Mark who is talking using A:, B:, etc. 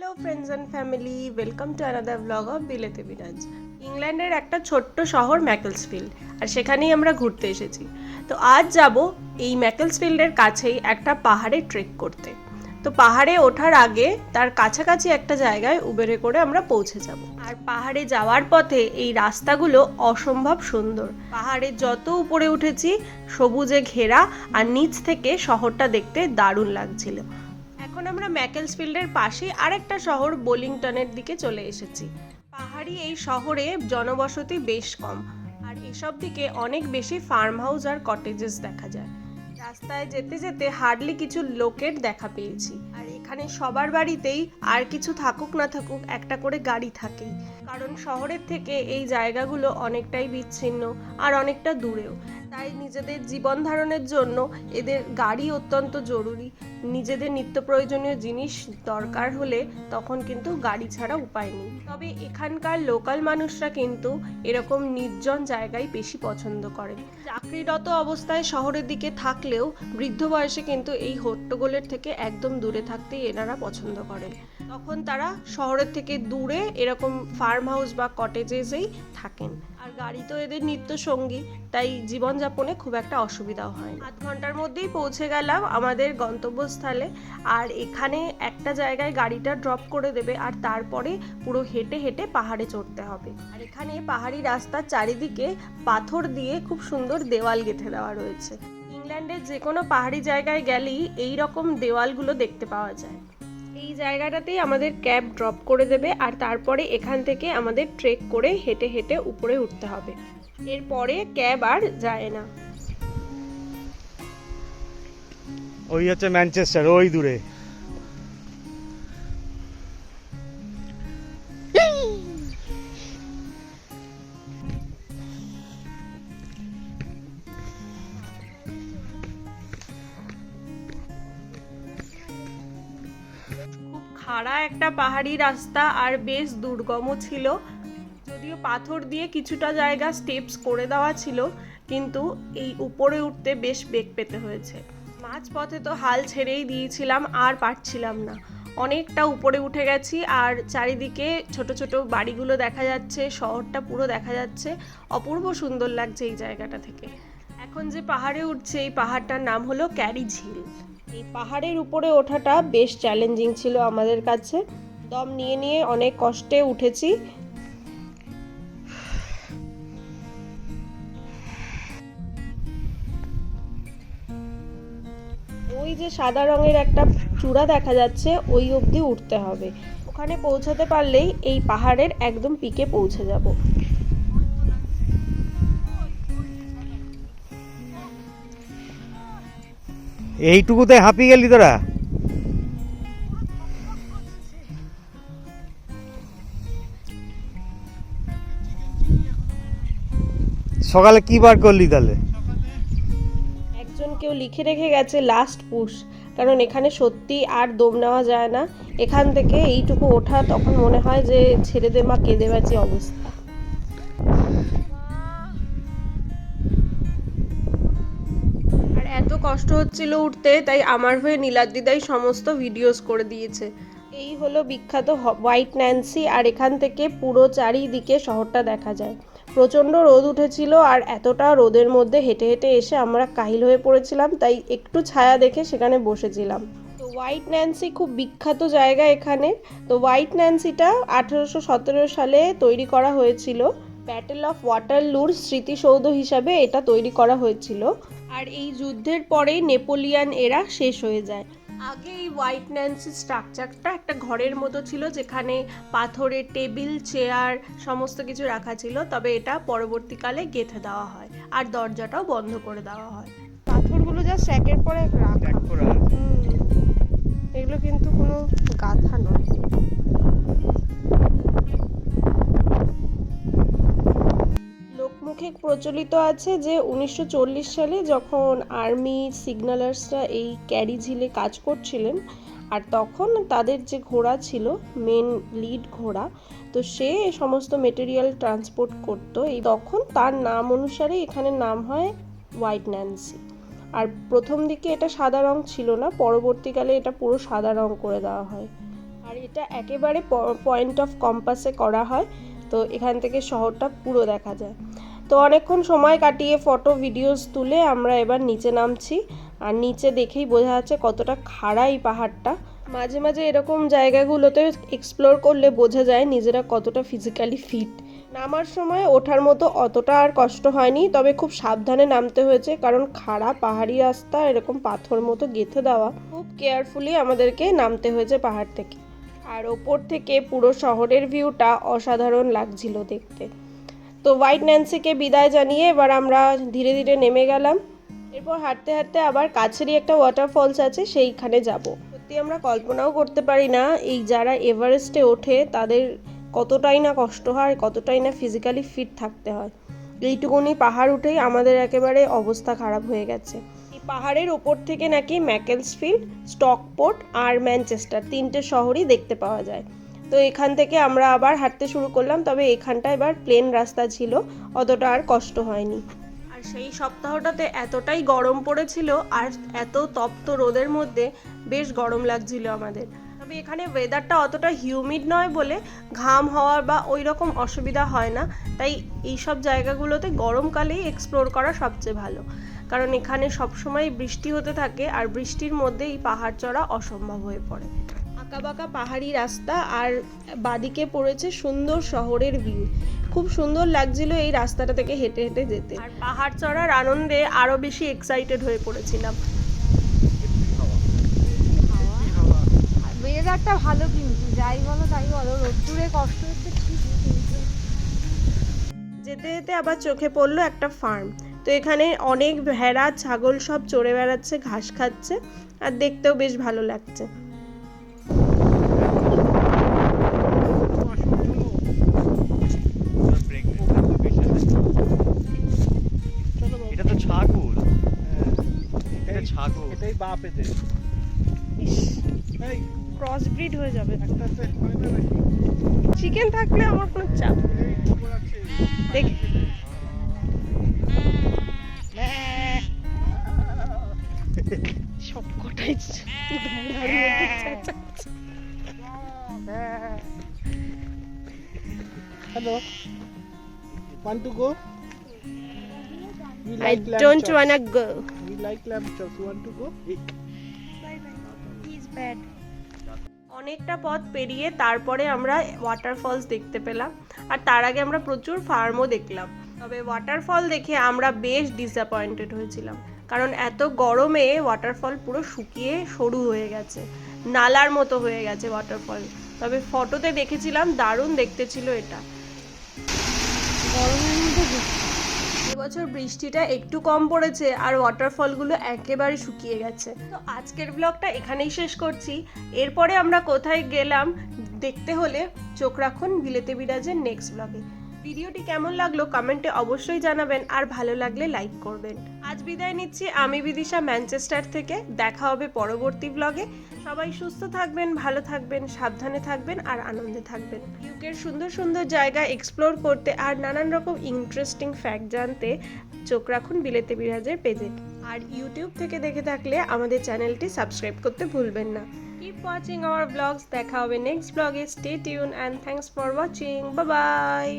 A: Hello friends and family welcome to another blog of বিলেতে Biraj ইংল্যান্ডের একটা ছোট্ট শহর ম্যাকেলসফিল্ড আর সেখানেই আমরা ঘুরতে এসেছি। তো আজ যাব এই ম্যাকেলসফিল্ডের কাছেই একটা পাহাড়ে ট্রেক করতে। তো পাহাড়ে ওঠার আগে তার কাছাকাছি একটা জায়গায় উবেরে করে আমরা পৌঁছে যাব। আর পাহাড়ে যাওয়ার পথে এই রাস্তাগুলো অসম্ভব সুন্দর। পাহাড়ে যত উপরে উঠেছি, সবুজে ঘেরা, আর নিচ থেকে শহরটা দেখতে দারুণ লাগছিল। এখন আমরা ম্যাকেলসফিল্ডের পাশে আরেকটা শহর বোলিংটনের দিকে চলে এসেছি। পাহাড়ি এই শহরে জনবসতি বেশ কম, আর এসব দিকে অনেক বেশি ফার্ম হাউস আর কটেজেস দেখা যায়। রাস্তায় যেতে যেতে হার্ডলি কিছু লোকের দেখা পেয়েছি, আর এখানে সবার বাড়িতেই আর কিছু থাকুক না থাকুক একটা করে গাড়ি থাকেই। কারণ শহরের থেকে এই জায়গাগুলো অনেকটাই বিচ্ছিন্ন আর অনেকটা দূরেও। তাই নিজেদের জীবন ধারণের জন্য এদের গাড়ি অত্যন্ত জরুরি। নিজেদের নিত্য প্রয়োজনীয় জিনিস দরকার হলে তখন কিন্তু গাড়ি ছাড়া উপায় নেই। তবে এখানকার লোকাল মানুষরা কিন্তু এরকম নির্জন জায়গায় বেশি পছন্দ করে। চাকরিরত অবস্থায় শহরের দিকে থাকলেও বৃদ্ধ বয়সে কিন্তু এই হট্টগোলের থেকে একদম দূরে থাকতেই এনারা পছন্দ করেন। তখন তারা শহরের থেকে দূরে এরকম ফার্ম হাউস বা কটেজেসেই থাকেন। আর গাড়ি তো এদের নিত্য সঙ্গী, তাই জীবনযাপনে খুব একটা অসুবিধাও হয় আধ ঘণ্টার মধ্যেই পৌঁছে গেলাম আমাদের গন্তব্যস্থলে, আর এখানে একটা জায়গায় গাড়িটা ড্রপ করে দেবে, আর তারপরে পুরো হেঁটে হেঁটে পাহাড়ে চড়তে হবে। আর এখানে পাহাড়ি রাস্তার চারিদিকে পাথর দিয়ে খুব সুন্দর দেওয়াল গেঁথে দেওয়া রয়েছে। ইংল্যান্ডের যে কোনো পাহাড়ি জায়গায় গেলেই এই রকম দেওয়ালগুলো দেখতে পাওয়া যায়। এই জায়গাটাতেই আমাদের ক্যাব ড্রপ করে দেবে আর তারপরে এখান থেকে আমাদের ট্রেক করে হেঁটে হেঁটে উপরে উঠতে হবে। এরপরে ক্যাব আর যায় না।
B: ওই হচ্ছে ম্যানচেস্টার, ওই দূরে।
A: খাড়া একটা পাহাড়ি রাস্তা আর বেশ দুর্গমও ছিল। যদিও পাথর দিয়ে কিছুটা জায়গা স্টেপস করে দেওয়া ছিল, কিন্তু এই উপরে উঠতে বেশ বেগ পেতে হয়েছে। মাঝ পথে তো হাল ছেড়েই দিয়েছিলাম, আর পারছিলাম না। অনেকটা উপরে উঠে গেছি, আর চারিদিকে ছোট ছোট বাড়িগুলো দেখা যাচ্ছে, শহরটা পুরো দেখা যাচ্ছে। অপূর্ব সুন্দর লাগছে এই জায়গাটা থেকে। এখন যে পাহাড়ে উঠছে, এই পাহাড়টার নাম হলো ক্যারি ঝিল এই পাহাড়ের উপরে ওঠাটা বেশ চ্যালেঞ্জিং ছিল আমাদের কাছে। দম নিয়ে নিয়ে অনেক কষ্টে উঠেছি। ওই যে সাদা রঙের একটা চূড়া দেখা যাচ্ছে, ওই অবধি উঠতে হবে। ওখানে পৌঁছাতে পারলেই এই পাহাড়ের একদম পিকে পৌঁছে যাব।
B: এইটুকুতে হাঁপিয়ে গেলি তোরা? সকালে কি বার করলি তাহলে?
A: একজন কেউ লিখে রেখে গেছে লাস্ট পুশ কারণ এখানে সত্যি আর দম নেওয়া যায় না। এখান থেকে এইটুকু ওঠা তখন মনে হয় যে ছেড়ে দে মা, কেঁদে বাঁচি অবস্থা। কষ্ট হচ্ছিল উঠতে, তাই আমার হয়ে নীলাদ্রিদাই সমস্ত ভিডিওস করে দিয়েছে। এই হলো বিখ্যাত হোয়াইট ন্যান্সি আর এখান থেকে পুরো চারিদিকে শহরটা দেখা যায়। প্রচণ্ড রোদ উঠেছিল, আর এতটা রোদের মধ্যে হেঁটে হেঁটে এসে আমরা কাহিল হয়ে পড়েছিলাম, তাই একটু ছায়া দেখে সেখানে বসেছিলাম। তো হোয়াইট ন্যান্সি খুব বিখ্যাত জায়গা এখানে। তো হোয়াইট ন্যান্সিটা আঠেরোশো সতেরো সালে তৈরি করা হয়েছিল। ব্যাটেল অফ ওয়াটারলুর স্মৃতিসৌধ হিসাবে এটা তৈরি করা হয়েছিল। আর এই যুদ্ধের পরেই নেপোলিয়ান এরা শেষ হয়ে যায়। আগে এই হোয়াইট ন্যান্সি স্ট্রাকচারটা একটা ঘরের মতো ছিল যেখানে পাথরের টেবিল চেয়ার সমস্ত কিছু রাখা ছিল তবে এটা পরবর্তীকালে গেঁথে দেওয়া হয় আর দরজাটাও বন্ধ করে দেওয়া হয়। পাথরগুলো জাস্ট একের পরে এক রাখা। এগুলো কিন্তু কোনো গাথা নয়। লোকমুখে প্রচলিত আছে যে উনিশশো চল্লিশ সালে যখন আর্মি সিগনালার্সরা এই ক্যারি ঝিলে কাজ করছিলেন, আর তখন তাদের যে ঘোড়া ছিল, মেন লিড ঘোড়া, তো সে সমস্ত মেটেরিয়াল ট্রান্সপোর্ট করতো। এই তখন তার নাম অনুসারে এখানে নাম হয় হোয়াইট ন্যান্সি। আর প্রথম দিকে এটা সাদা রং ছিল না, পরবর্তীকালে এটা পুরো সাদা রং করে দেওয়া হয়। আর এটা একেবারে পয়েন্ট অফ কম্পাসে করা হয়, তো এখান থেকে শহরটা পুরো দেখা যায়। তো অনেকক্ষণ সময় কাটিয়ে ফটো ভিডিওস তুলে আমরা এবার নিচে নামছি। আর নিচে দেখেই বোঝা যাচ্ছে কতটা খাড়া এই পাহাড়টা। মাঝে মাঝে এরকম জায়গাগুলোতে এক্সপ্লোর করলে বোঝা যায় নিজেরা কতটা ফিজিক্যালি ফিট নামার সময় ওঠার মতো অতটা আর কষ্ট হয়নি, তবে খুব সাবধানে নামতে হয়েছে কারণ খাড়া পাহাড়ি রাস্তা, এরকম পাথর মতো গেঁথে দেওয়া। খুব কেয়ারফুলি আমাদেরকে নামতে হয়েছে পাহাড় থেকে। আর ওপর থেকে পুরো শহরের ভিউটা অসাধারণ লাগছিল দেখতে। তো হোয়াইট ন্যান্সিকে বিদায় জানিয়ে এবার আমরা ধীরে ধীরে নেমে গেলাম। এরপর হাঁটতে হাঁটতে আবার কাছেরই একটা ওয়াটারফলস আছে, সেইখানে যাব। সত্যি আমরা কল্পনাও করতে পারি না এই যারা এভারেস্টে ওঠে, তাদের কতটাই না কষ্ট হয়, কতটাই না ফিজিক্যালি ফিট থাকতে হয়। এইটুকুনি পাহাড় উঠেই আমাদের একেবারে অবস্থা খারাপ হয়ে গেছে। এই পাহাড়ের ওপর থেকে নাকি ম্যাকেলসফিল্ড, স্টকপোর্ট আর ম্যানচেস্টার তিনটে শহরই দেখতে পাওয়া যায়। তো এখান থেকে আমরা আবার হাঁটতে শুরু করলাম, তবে এখানটা এবার প্লেন রাস্তা ছিল, অতটা আর কষ্ট হয়নি। আর সেই সপ্তাহটাতে এতটাই গরম পড়েছিল, আর এত তপ্ত রোদের মধ্যে বেশ গরম লাগছিল আমাদের। তবে এখানে ওয়েদারটা অতটা হিউমিড নয় বলে ঘাম হওয়ার বা ওই রকম অসুবিধা হয় না। তাই এইসব জায়গাগুলোতে গরমকালেই এক্সপ্লোর করা সবচেয়ে ভালো। কারণ এখানে সবসময় বৃষ্টি হতে থাকে, আর বৃষ্টির মধ্যে এই পাহাড় চড়া অসম্ভব হয়ে পড়ে। আঁকাবাঁকা পাহাড়ি রাস্তা আর বাদিকে পড়েছে সুন্দর শহরের ভিউ খুব সুন্দর লাগছিল এই রাস্তাটা থেকে হেঁটে হেঁটে যেতে। আর পাহাড় চড়ার আনন্দে আরও বেশি এক্সাইটেড হয়ে পড়েছিলাম।
C: ওয়েদারটা ভালো কিন্তু যাই বলো তাই বলো রোদ্দুরে কষ্ট হচ্ছে
A: যেতে যেতে আবার চোখে পড়ল একটা ফার্ম তো এখানে অনেক ভেড়া ছাগল সব চড়ে বেড়াচ্ছে ঘাস খাচ্ছে আর দেখতেও বেশ ভালো লাগছে।
D: এই
A: ক্রস ব্রিড হয়ে যাবে। চিকেন থাকলে আমার কোনো চাপ দেখি। সবকটাই ভেড়ার
D: hello. Go? We
A: I don't wanna go.
D: Like lamb chops you want to go
A: অনেকটা পথ পেরিয়ে তারপরে আমরা ওয়াটারফলস দেখতে পেলাম। আর তার আগে আমরা প্রচুর ফার্মও দেখলাম। তবে ওয়াটারফল দেখে আমরা বেশ ডিসঅ্যাপয়েন্টেড হয়েছিলাম। কারণ এত গরমে ওয়াটারফল পুরো শুকিয়ে সরু হয়ে গেছে। নালার মতো হয়ে গেছে ওয়াটারফল তবে ফটোতে দেখেছিলাম দারুণ দেখতে ছিল এটা।
C: গরমের মধ্যে
A: এবছর বৃষ্টিটা একটু কম পড়েছে আর ওয়াটারফলগুলো একেবারে শুকিয়ে গেছে। তো আজকের ব্লগটা এখানেই শেষ করছি। এরপরে আমরা কোথায় গেলাম দেখতে হলে চোখ রাখুন বিলেতে বিরাজের নেক্সট ব্লগে ভিডিওটি কেমন লাগল কমেন্টে অবশ্যই জানাবেন আর ভালো লাগলে লাইক করবেন। আজ বিদায় নিচ্ছি, আমি বিদিশা ম্যানচেস্টার থেকে, দেখা হবে পরবর্তী ব্লগে সবাই সুস্থ থাকবেন, ভালো থাকবেন, সাবধানে থাকবেন আর আনন্দে থাকবেন। ইউকের সুন্দর সুন্দর জায়গা এক্সপ্লোর করতে আর নানান রকম ইন্টারেস্টিং ফ্যাক্ট জানতে চোখ রাখুন বিলেতে বিরাজের পেজে আর ইউটিউব থেকে দেখে থাকলে আমাদের চ্যানেলটি সাবস্ক্রাইব করতে ভুলবেন না। কিপ ওয়াচিং আওয়ার ব্লগস দেখা হবে নেক্সট ব্লগে stay tune and thanks for watching bye